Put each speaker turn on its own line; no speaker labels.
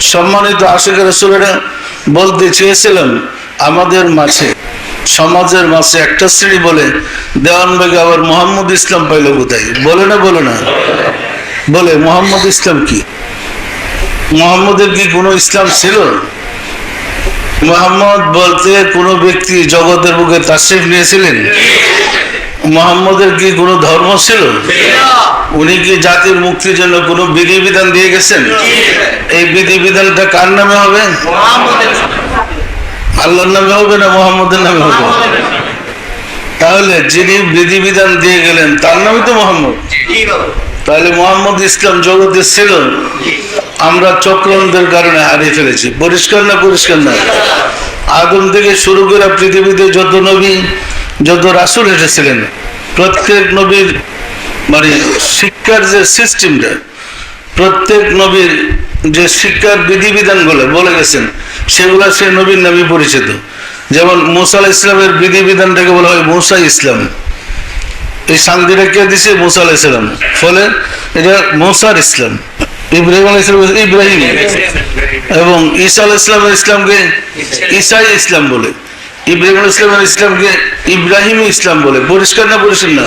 সম্মানিত আশিক রসুলেরা বলতে চেয়েছিলাম আমাদের মাঝে, সমাজের মাঝে একটা শ্রেণি বলে দেওয়ানবাগে আবার মোহাম্মদ ইসলাম পাইল কোথায়? বলে না বলে না। বলে, মোহাম্মদ ইসলাম কি? মোহাম্মদের কি কোনো ইসলাম ছিল? মোহাম্মদ বলতে কোনো ব্যক্তি জগতের বুকে তাশরিফ নিয়েছিলেন? মোহাম্মদের কি কোনো ধর্ম ছিল? উনি কি জাতির মুক্তির জন্য কোনো বিধিবিধান দিয়ে গেছেন? এই বিধিবিধানটা কার নামে হবে? আল্লাহর নামে হবে না মোহাম্মদের নামে হবে? তাহলে যিনি বিধিবিধান দিয়ে গেলেন তার নামই তো মোহাম্মদ। তাহলে মোহাম্মদ ইসলাম জগতে ছিল? আমরা চক্রান্তের কারণে হারিয়ে ফেলেছি। পরিষ্কার না পরিষ্কার না? আগুন থেকে শুরু করে পৃথিবীতে যত নবী যত রাসুল এসেছিলেন। প্রত্যেক নবীর মানে শিক্ষার যে সিস্টেমটা প্রত্যেক নবীর যে শিক্ষার বিধিবিধানগুলো বলে গেছেন, সেগুলো সে নবীর নামে পরিচিত। যেমন মুসা ইসলামের বিধিবিধানটাকে বলা হয় মুসা ইসলাম। এই শান্তিটা কে দিছে? মুসা ইসলাম ফলে এটা মুসার ইসলাম। ইব্রাহিম আলাহ ইসলাম ইব্রাহিম। এবং ঈসা আলাহ ইসলামের ইসলামকে ঈসাই ইসলাম বলে। ইব্রাহিম ইসলাম ইসলামের ইসলামকে ইব্রাহিম ইসলাম বলে পরিষ্কার না পরিষ্কার না